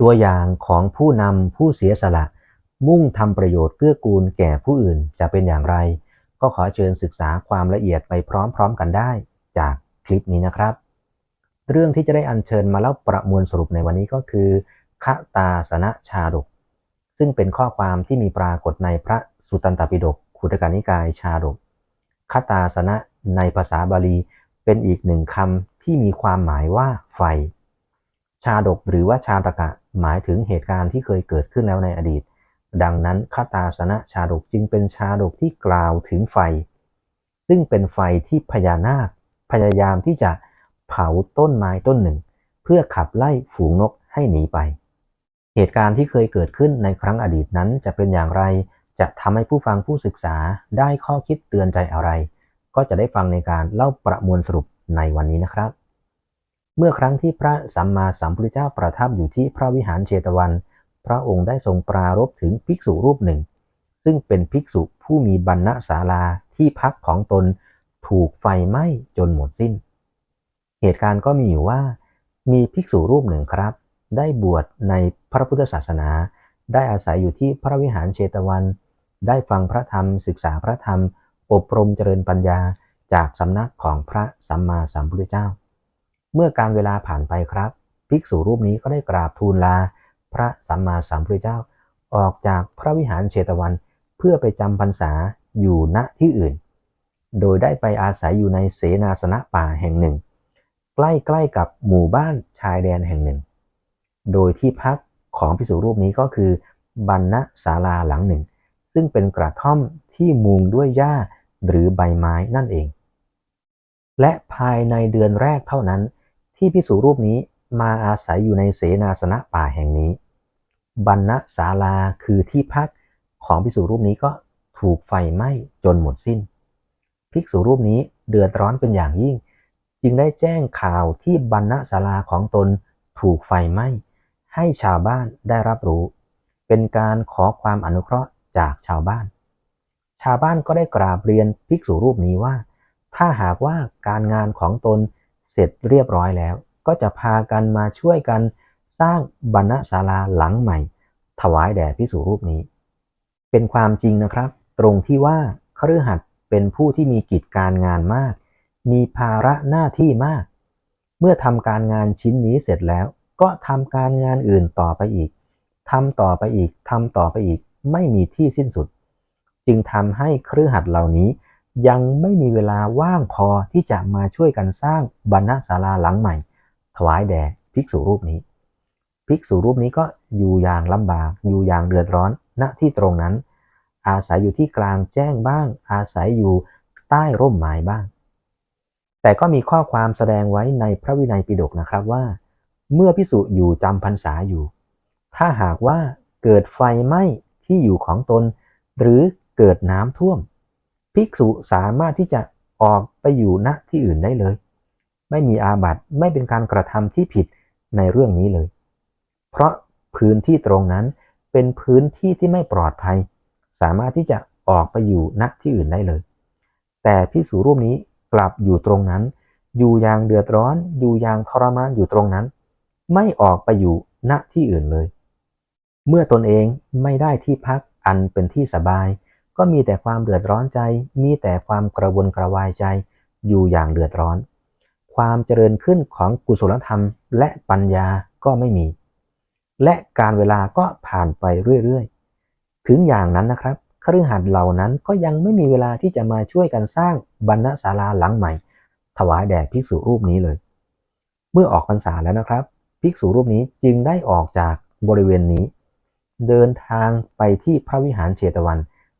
ตัวอย่างของผู้นำผู้เสียสละ มุ่งทำประโยชน์เกื้อกูลแก่ผู้อื่นจะเป็นอย่างไร ก็ขอเชิญศึกษาความละเอียดไปพร้อมๆกันได้ จากคลิปนี้นะครับ เรื่องที่จะได้อัญเชิญมาเล่าประมวลสรุปในวันนี้ก็คือคตาสนะชาดก ซึ่งเป็นข้อความที่มีปรากฏในพระสุตตันตปิฎกขุตกานิกายชาดกคตาสนะในภาษาบาลีเป็นอีกหนึ่งคำที่มีความหมายว่าไฟ ชาดกหรือว่าชาตกะ หมายถึงเหตุการณ์ที่เคยเกิดขึ้นแล้วในอดีต ดังนั้นคาตาสนะชาดกจึงเป็นชาดกที่กล่าวถึงไฟ ซึ่งเป็นไฟที่พญานาค พยายามที่จะเผาต้นไม้ต้นหนึ่ง เพื่อขับไล่ฝูงนกให้หนีไป เหตุการณ์ที่เคยเกิดขึ้นในครั้งอดีตนั้นจะเป็นอย่างไร จะทำให้ผู้ฟังผู้ศึกษาได้ข้อคิดเตือนใจอะไร ก็จะได้ฟังในการเล่าประมวลสรุปในวันนี้นะครับ เมื่อครั้งที่พระสัมมาสัมพุทธเจ้าประทับอยู่ที่พระวิหารเชตวัน พระองค์ได้ทรงปรารบถึงภิกษุรูปหนึ่ง ซึ่งเป็นภิกษุผู้มีบรรณศาลาที่พักของตนถูกไฟไหม้จนหมดสิ้น เหตุการณ์ก็มีอยู่ว่า มีภิกษุรูปหนึ่งครับ ได้บวชในพระพุทธศาสนา ได้อาศัยอยู่ที่พระวิหารเชตวัน ได้ฟังพระธรรมศึกษาพระธรรม อบรมเจริญปัญญาจากสำนักของพระสัมมาสัมพุทธเจ้า เมื่อการเวลาผ่านไปครับ ภิกษุรูปนี้ก็ได้กราบทูลลา พระสัมมาสัมพุทธเจ้า ออกจากพระวิหารเชตวัน เพื่อไปจำพรรษาอยู่ณที่อื่น โดยได้ไปอาศัยอยู่ในเสนาสนะป่าแห่งหนึ่ง ใกล้ๆกับหมู่บ้านชายแดนแห่งหนึ่ง โดยที่พักของภิกษุรูปนี้ก็คือบรรณศาลาหลังหนึ่ง ซึ่งเป็นกระท่อมที่มุงด้วยหญ้าหรือใบไม้นั่นเอง และภายในเดือนแรกเท่านั้น ที่ภิกษุรูปนี้มาอาศัยอยู่ในเสนาสนะป่าแห่งนี้ บรรณศาลาคือที่พักของภิกษุรูปนี้ก็ถูกไฟไหม้จนหมดสิ้น ภิกษุรูปนี้เดือดร้อนเป็นอย่างยิ่ง จึงได้แจ้งข่าวที่บรรณศาลาของตนถูกไฟไหม้ ให้ชาวบ้านได้รับรู้ เป็นการขอความอนุเคราะห์จากชาวบ้าน ชาวบ้านก็ได้กราบเรียนภิกษุรูปนี้ว่า ถ้าหากว่าการงานของตน ร็จเรียบร้อยแล้ว ก็จะพากันมาช่วยกันสร้างบรรณศาลาหลังใหม่ ถวายแด่ภิกษุรูปนี้ เป็นความจริงนะครับ ตรงที่ว่าคฤหัสถ์เป็นผู้ที่มีกิจการงานมาก มีภาระหน้าที่มาก เมื่อทำการงานชิ้นนี้เสร็จแล้ว ก็ทำการงานอื่นต่อไปอีกทำต่อไปอีกทำต่อไปอีก ไม่มีที่สิ้นสุด จึงทำให้คฤหัสถ์เหล่านี้ ยังไม่มีเวลาว่างพอที่จะมาช่วยกันสร้างบรรณศาลาหลังใหม่ ถวายแด่ภิกษุรูปนี้ ภิกษุรูปนี้ก็อยู่อย่างลำบากอยู่อย่างเดือดร้อน ณที่ตรงนั้น อาศัยอยู่ที่กลางแจ้งบ้าง อาศัยอยู่ใต้ร่มไม้บ้าง แต่ก็มีข้อความแสดงไว้ในพระวินัยปิฎกนะครับว่า เมื่อพิสุอยู่จำพรรษาอยู่ ถ้าหากว่าเกิดไฟไหม้ที่อยู่ของตน หรือเกิดน้ำท่วม ภิกษุสามารถที่จะออกไปอยู่ณที่อื่นได้เลย ไม่มีอาบัติไม่เป็นการกระทำที่ผิดในเรื่องนี้เลย เพราะพื้นที่ตรงนั้นเป็นพื้นที่ที่ไม่ปลอดภัย สามารถที่จะออกไปอยู่ณที่อื่นได้เลย แต่พิสูรูปนี้กลับอยู่ตรงนั้น อยู่อย่างเดือดร้อน อยู่อย่างทรมานอยู่ตรงนั้น ไม่ออกไปอยู่ณที่อื่นเลย เมื่อตนเองไม่ได้ที่พักอันเป็นที่สบาย ก็มีแต่ความเดือดร้อนใจ มีแต่ความกระวนกระวายใจ อยู่อย่างเดือดร้อน ความเจริญขึ้นของกุศลธรรม และปัญญาก็ไม่มี และการเวลาก็ผ่านไปเรื่อยๆ ถึงอย่างนั้นนะครับคฤหัสถ์เหล่านั้นก็ยังไม่มีเวลาที่จะมาช่วยกันสร้างบรรณศาลาหลังใหม่ ถวายแด่ภิกษุรูปนี้เลย เมื่อออกพรรษาแล้วนะครับ ภิกษุรูปนี้จึงได้ออกจากบริเวณนี้ เดินทางไปที่พระวิหารเชตวัน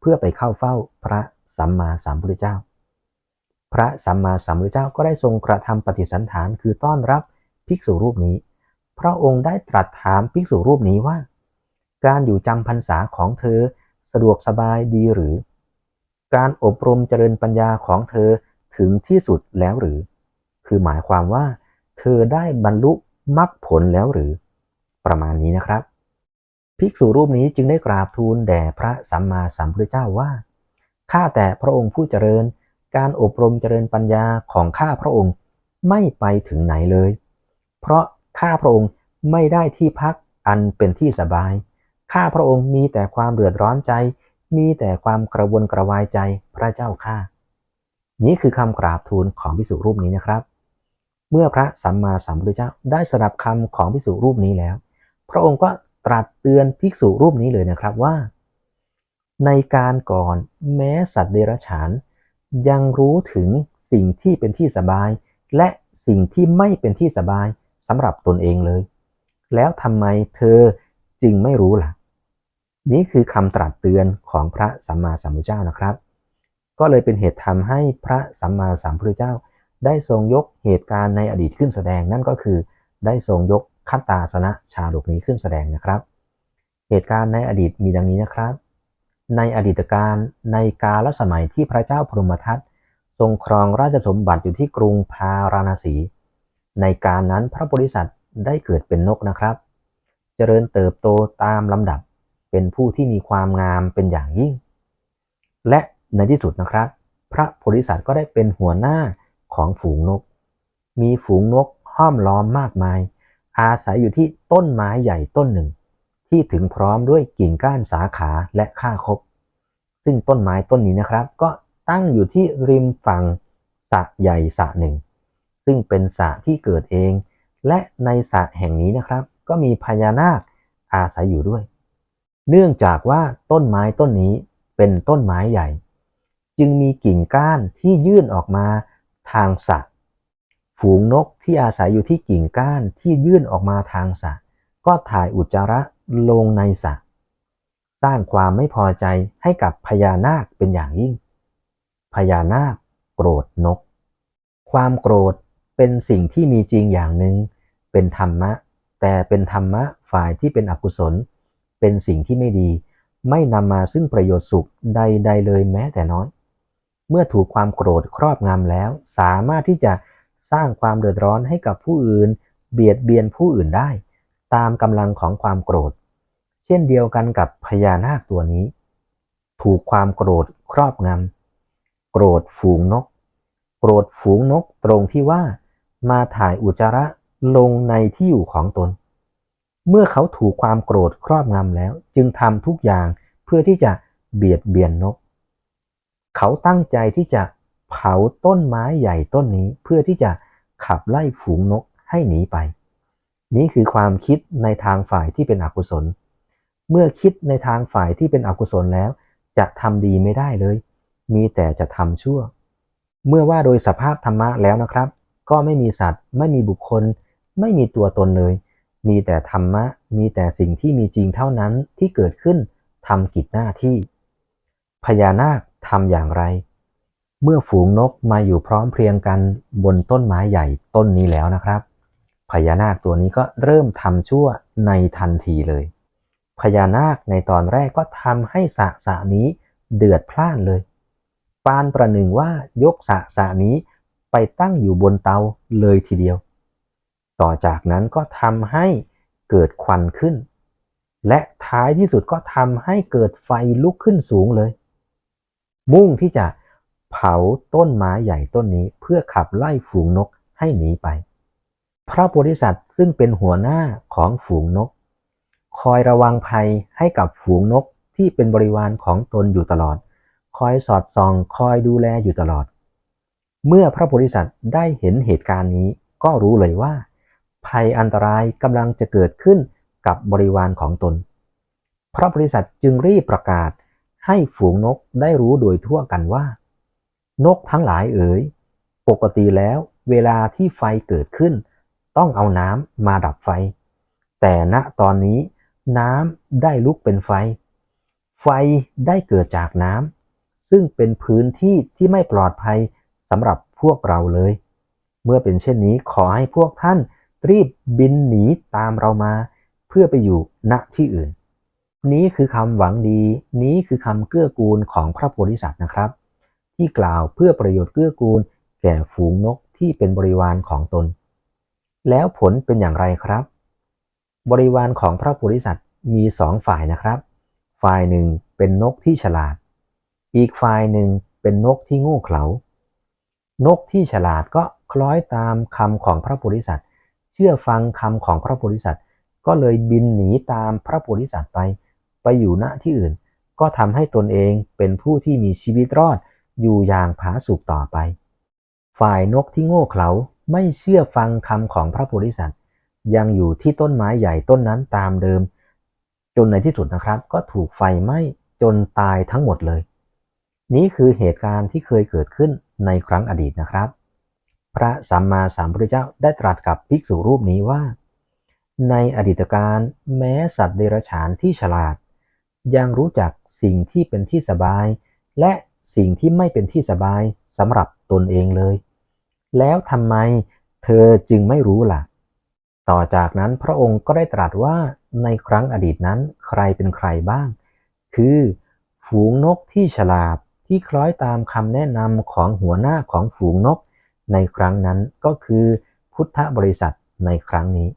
เพื่อไปเข้าเฝ้าพระสัมมาสัมพุทธเจ้า พระสัมมาสัมพุทธเจ้าก็ได้ทรงกระทำปฏิสันฐานคือต้อนรับภิกษุรูปนี้ พระองค์ได้ตรัสถามภิกษุรูปนี้ว่า การอยู่จำพรรษาของเธอสะดวกสบายดีหรือ การอบรมเจริญปัญญาของเธอถึงที่สุดแล้วหรือ คือหมายความว่า เธอได้บรรลุมรรคผลแล้วหรือ ประมาณนี้นะครับ ภิกษุรูปนี้จึงได้กราบทูลแด่พระสัมมาสัมพุทธเจ้าว่า ข้าแต่พระองค์ผู้เจริญ การอบรมเจริญปัญญาของข้าพระองค์ไม่ไปถึงไหนเลย เพราะข้าพระองค์ไม่ได้ที่พักอันเป็นที่สบาย ข้าพระองค์มีแต่ความเดือดร้อนใจ มีแต่ความกระวนกระวายใจพระเจ้าข้า นี้คือคำกราบทูลของพิสุรูปนี้นะครับ เมื่อพระสัมมาสัมพุทธเจ้าได้สดับคำของพิสุรูปนี้แล้ว พระองค์ก็ ตรัสเตือนภิกษุรูปนี้เลยนะครับว่า ในการก่อนแม้สัตว์เดรัจฉาน ยังรู้ถึงสิ่งที่เป็นที่สบาย และสิ่งที่ไม่เป็นที่สบายสำหรับตนเองเลย แล้วทำไมเธอจึงไม่รู้ล่ะ นี่คือคำตรัสเตือนของพระสัมมาสัมพุทธเจ้านะครับ ก็เลยเป็นเหตุทำให้พระสัมมาสัมพุทธเจ้า ได้ทรงยกเหตุการณ์ในอดีตขึ้นแสดงนั่นก็คือได้ทรงยก คัตตาสนะชาดกนี้ขึ้นแสดงนะครับ เหตุการณ์ในอดีตมีดังนี้นะครับ ในอดีตการในกาลสมัยที่พระเจ้าพรหมทัตทรงครองราชสมบัติอยู่ที่กรุงพาราณสี ในการนั้นพระบริษัทได้เกิดเป็นนกนะครับ เจริญเติบโตตามลำดับเป็นผู้ที่มีความงามเป็นอย่างยิ่ง และในที่สุดนะครับ พระโพธิสัตว์ก็ได้เป็นหัวหน้าของฝูงนก มีฝูงนกห้อมล้อมมากมาย อาศัยอยู่ที่ต้นไม้ใหญ่ต้นหนึ่ง ที่ถึงพร้อมด้วยกิ่งก้านสาขาและข้าคบ ซึ่งต้นไม้ต้นนี้นะครับ ก็ตั้งอยู่ที่ริมฝั่งสระใหญ่สระหนึ่ง ซึ่งเป็นสระที่เกิดเอง และในสระแห่งนี้นะครับ ก็มีพญานาคอาศัยอยู่ด้วย เนื่องจากว่าต้นไม้ต้นนี้เป็นต้นไม้ใหญ่ จึงมีกิ่งก้านที่ยื่นออกมาทางสระ ฝูงนกที่อาศัยอยู่ที่กิ่งก้านที่ยื่นออกมาทางสระก็ถ่ายอุจจาระลงในสระสร้างความไม่พอใจให้กับพญานาคเป็นอย่างยิ่ง พญานาคโกรธนก ความโกรธเป็นสิ่งที่มีจริงอย่างหนึ่งเป็นธรรมะ แต่เป็นธรรมะฝ่ายที่เป็นอกุศล เป็นสิ่งที่ไม่ดี ไม่นำมาซึ่งประโยชน์สุขใด ๆ เลยแม้แต่น้อย เมื่อถูกความโกรธครอบงำแล้ว สามารถที่จะ สร้างความเดือดร้อนให้กับผู้อื่น เบียดเบียนผู้อื่นได้ ตามกำลังของความโกรธ เช่นเดียวกันกับพญานาคตัวนี้ ถูกความโกรธครอบงำโกรธฝูงนก โกรธฝูงนกตรงที่ว่ามาถ่ายอุจจาระลงในที่อยู่ของตน เมื่อเขาถูกความโกรธครอบงำแล้ว จึงทำทุกอย่างเพื่อที่จะเบียดเบียนนก เขาตั้งใจที่จะ เผาต้นไม้ใหญ่ต้นนี้เพื่อที่จะขับไล่ฝูงนกให้หนีไป นี้คือความคิดในทางฝ่ายที่เป็นอกุศล เมื่อคิดในทางฝ่ายที่เป็นอกุศลแล้ว จะทำดีไม่ได้เลย มีแต่จะทำชั่ว เมื่อว่าโดยสภาพธรรมะแล้วนะครับ ก็ไม่มีสัตว์ ไม่มีบุคคล ไม่มีตัวตนเลย มีแต่ธรรมะ มีแต่สิ่งที่มีจริงเท่านั้นที่เกิดขึ้นทำกิจหน้าที่ พญานาคทำอย่างไร เมื่อฝูงนกมาอยู่พร้อมเพรียงกันบนต้นไม้ใหญ่ต้นนี้แล้วนะครับ พญานาคตัวนี้ก็เริ่มทำชั่วในทันทีเลย พญานาคในตอนแรกก็ทำให้สะสะนี้เดือดพล่านเลย ปานประหนึ่งว่ายกสะสะนี้ไปตั้งอยู่บนเตาเลยทีเดียว ต่อจากนั้นก็ทำให้เกิดควันขึ้น และท้ายที่สุดก็ทำให้เกิดไฟลุกขึ้นสูงเลย มุ่งที่จะ เผาต้นไม้ใหญ่ต้นนี้เพื่อขับไล่ฝูงนกให้หนีไป พระโพธิสัตว์ซึ่งเป็นหัวหน้าของฝูงนก คอยระวังภัยให้กับฝูงนกที่เป็นบริวารของตนอยู่ตลอด คอยสอดส่องคอยดูแลอยู่ตลอด เมื่อพระโพธิสัตว์ได้เห็นเหตุการณ์นี้ก็รู้เลยว่า ภัยอันตรายกำลังจะเกิดขึ้นกับบริวารของตน พระโพธิสัตว์จึงรีบประกาศให้ฝูงนกได้รู้โดยทั่วกันว่า นกทั้งหลายเอ๋ย ปกติแล้วเวลาที่ไฟเกิดขึ้น ต้องเอาน้ำมาดับไฟ แต่ณตอนนี้น้ำได้ลุกเป็นไฟ ไฟได้เกิดจากน้ำซึ่งเป็นพื้นที่ที่ไม่ปลอดภัยสำหรับพวกเราเลย เมื่อเป็นเช่นนี้ขอให้พวกท่านรีบบินหนีตามเรามา เพื่อไปอยู่ณที่อื่น นี้คือคำหวังดี นี้คือคำเกื้อกูลของพระโพธิสัตว์นะครับ ที่กล่าวเพื่อประโยชน์เกื้อกูล แก่ฝูงนกที่เป็นบริวารของตน แล้วผลเป็นอย่างไรครับ บริวารของพระโพธิสัตว์มีสองฝ่ายนะครับ ฝ่ายหนึ่งเป็นนกที่ฉลาด อีกฝ่ายหนึ่งเป็นนกที่โง่เขลานกที่ฉลาดก็คล้อยตามคำของพระโพธิสัตว์ เชื่อฟังคำของพระโพธิสัตว์ ก็เลยบินหนีตามพระโพธิสัตว์ไป ไปอยู่ณที่อื่น ก็ทำให้ตนเองเป็นผู้ที่มีชีวิตรอด อยู่อย่างผาสุกต่อไป ฝ่ายนกที่โง่เขลาไม่เชื่อฟังคำของพระโพธิสัตว์ ยังอยู่ที่ต้นไม้ใหญ่ต้นนั้นตามเดิม จนในที่สุดนะครับ ก็ถูกไฟไหม้จนตายทั้งหมดเลย นี้คือเหตุการณ์ที่เคยเกิดขึ้นในครั้งอดีตนะครับ พระสัมมาสัมพุทธเจ้าได้ตรัสกับภิกษุรูปนี้ว่า ในอดีตการแม้สัตว์เดรัจฉานที่ฉลาด ยังรู้จักสิ่งที่เป็นที่สบาย และ สิ่งที่ไม่เป็นที่สบายสำหรับตนเองเลย แล้วทำไมเธอจึงไม่รู้ล่ะ ต่อจากนั้นพระองค์ก็ได้ตรัสว่าในครั้งอดีตนั้นใครเป็นใครบ้าง คือ ฝูงนกที่ฉลาดที่คล้อยตามคำแนะนำของหัวหน้าของฝูงนก ในครั้งนั้นก็คือพุทธบริษัทในครั้งนี้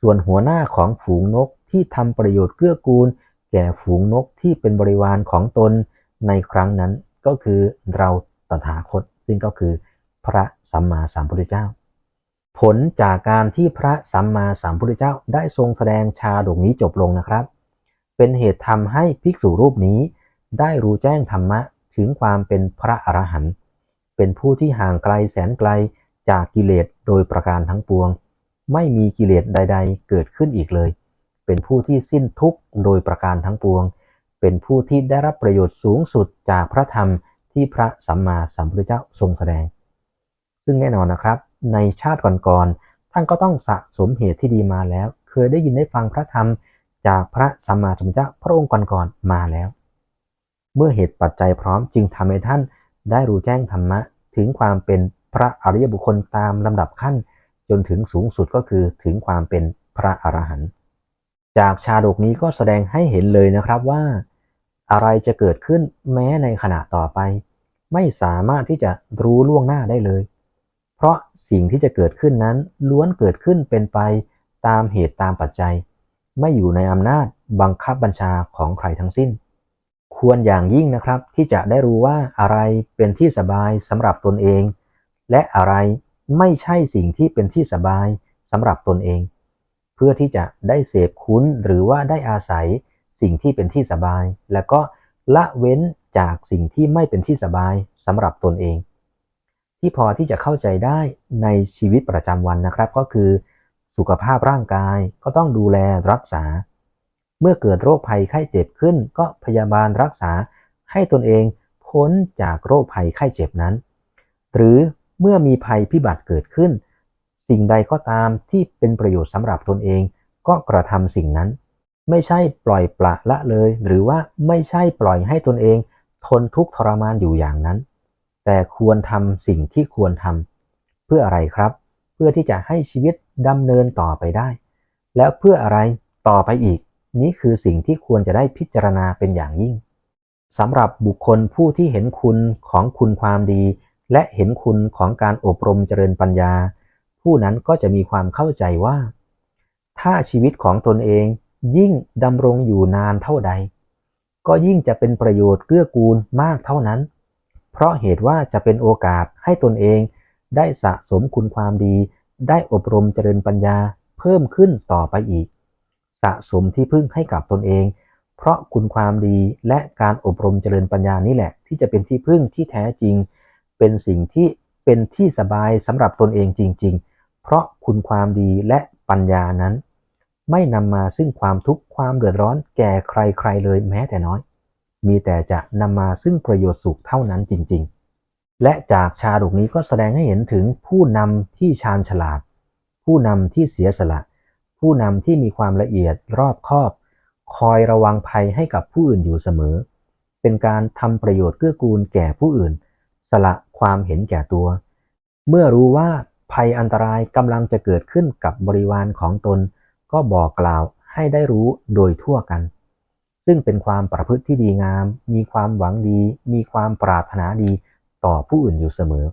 ส่วนหัวหน้าของฝูงนกที่ทำประโยชน์เกื้อกูล แก่ฝูงนกที่เป็นบริวารของตน ในครั้งนั้นก็คือเราตถาคต ซึ่งก็คือพระสัมมาสัมพุทธเจ้า ผลจากการที่พระสัมมาสัมพุทธเจ้าได้ทรงแสดงชาดกนี้จบลงนะครับ เป็นเหตุทำให้ภิกษุรูปนี้ ได้รู้แจ้งธรรมะถึงความเป็นพระอรหันต์เป็นผู้ที่ห่างไกลแสนไกลจากกิเลสโดยประการทั้งปวง ไม่มีกิเลสใด ๆ เกิดขึ้นอีกเลย เป็นผู้ที่สิ้นทุกข์โดยประการทั้งปวง เป็นผู้ที่ได้รับประโยชน์สูงสุดจากพระธรรมที่พระสัมมาสัมพุทธเจ้าทรงแสดง ซึ่งแน่นอนนะครับ ในชาติก่อนๆท่านก็ต้องสะสมเหตุที่ดีมาแล้ว เคยได้ยินได้ฟังพระธรรมจากพระสัมมาสัมพุทธเจ้าพระองค์ก่อนๆมาแล้ว เมื่อเหตุปัจจัยพร้อมจึงทำให้ท่านได้รู้แจ้งธรรมะถึงความเป็นพระอริยบุคคลตามลำดับขั้น จนถึงสูงสุดก็คือถึงความเป็นพระอรหันต์จากชาดกนี้ก็แสดงให้เห็นเลยนะครับว่า อะไรจะเกิดขึ้นแม้ในขณะต่อไป ไม่สามารถที่จะรู้ล่วงหน้าได้เลย เพราะสิ่งที่จะเกิดขึ้นนั้นล้วนเกิดขึ้นเป็นไปตามเหตุตามปัจจัย ไม่อยู่ในอำนาจบังคับบัญชาของใครทั้งสิ้น ควรอย่างยิ่งนะครับที่จะได้รู้ว่าอะไรเป็นที่สบายสำหรับตนเอง และอะไรไม่ใช่สิ่งที่เป็นที่สบายสำหรับตนเอง เพื่อที่จะได้เสพคุ้นหรือว่าได้อาศัย สิ่งที่เป็นที่สบาย แล้วก็ละเว้นจากสิ่งที่ไม่เป็นที่สบายสำหรับตนเอง ที่พอที่จะเข้าใจได้ในชีวิตประจำวันนะครับ ก็คือ สุขภาพร่างกายก็ต้องดูแลรักษา เมื่อเกิดโรคภัยไข้เจ็บขึ้น ก็พยาบาลรักษาให้ตนเองพ้นจากโรคภัยไข้เจ็บนั้น หรือเมื่อมีภัยพิบัติเกิดขึ้น สิ่งใดก็ตามที่เป็นประโยชน์สำหรับตนเอง ก็กระทำสิ่งนั้น ไม่ใช่ปล่อยปละละเลย หรือว่าไม่ใช่ปล่อยให้ตนเอง ทนทุกข์ทรมานอยู่อย่างนั้น แต่ควรทำสิ่งที่ควรทำเพื่ออะไรครับ เพื่อที่จะให้ชีวิตดำเนินต่อไปได้ แล้วเพื่ออะไรต่อไปอีก นี้คือสิ่งที่ควรจะได้พิจารณาเป็นอย่างยิ่งสำหรับบุคคลผู้ที่เห็นคุณของคุณความดี และเห็นคุณของการอบรมเจริญปัญญา ผู้นั้นก็จะมีความเข้าใจว่า ถ้าชีวิตของตนเอง ยิ่งดำรงอยู่นานเท่าใด ก็ยิ่งจะเป็นประโยชน์เกื้อกูลมากเท่านั้น เพราะเหตุว่าจะเป็นโอกาสให้ตนเอง ได้สะสมคุณความดี ได้อบรมเจริญปัญญาเพิ่มขึ้นต่อไปอีก สะสมที่พึ่งให้กับตนเอง เพราะคุณความดีและการอบรมเจริญปัญญานี่แหละ ที่จะเป็นที่พึ่งที่แท้จริง เป็นสิ่งที่เป็นที่สบายสำหรับตนเองจริง ๆ เพราะคุณความดีและปัญญานั้น ไม่นำมาซึ่งความทุกข์ความเดือดร้อนแก่ใครๆเลยแม้แต่น้อย มีแต่จะนำมาซึ่งประโยชน์สุขเท่านั้นจริง ๆ และจากชาดกนี้ก็แสดงให้เห็นถึงผู้นำที่ชาญฉลาด ผู้นำที่เสียสละ ผู้นำที่มีความละเอียดรอบคอบ คอยระวังภัยให้กับผู้อื่นอยู่เสมอ เป็นการทำประโยชน์เกื้อกูลแก่ผู้อื่น สละความเห็นแก่ตัว เมื่อรู้ว่าภัยอันตรายกำลังจะเกิดขึ้นกับบริวารของตน ก็บอกกล่าวให้ได้รู้โดยทั่วกัน ซึ่งเป็นความประพฤติที่ดีงาม มีความหวังดี มีความปรารถนาดีต่อผู้อื่นอยู่เสมอ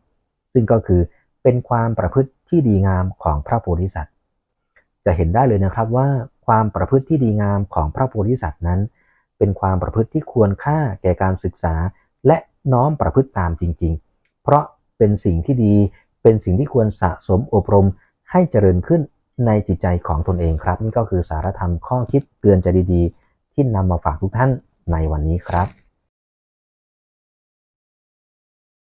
ซึ่งก็คือเป็นความประพฤติที่ดีงามของพระโพธิสัตว์ จะเห็นได้เลยนะครับว่าความประพฤติที่ดีงามของพระโพธิสัตว์นั้น เป็นความประพฤติที่ควรค่าแก่การศึกษา และน้อมประพฤติตามจริง ๆ เพราะเป็นสิ่งที่ดี เป็นสิ่งที่ควรสะสมอบรมให้เจริญขึ้น ในจิตใจของตนเองครับ นี่ก็คือสารธรรมข้อคิดเตือนใจดีๆ ที่นำมาฝากทุกท่านในวันนี้ครับ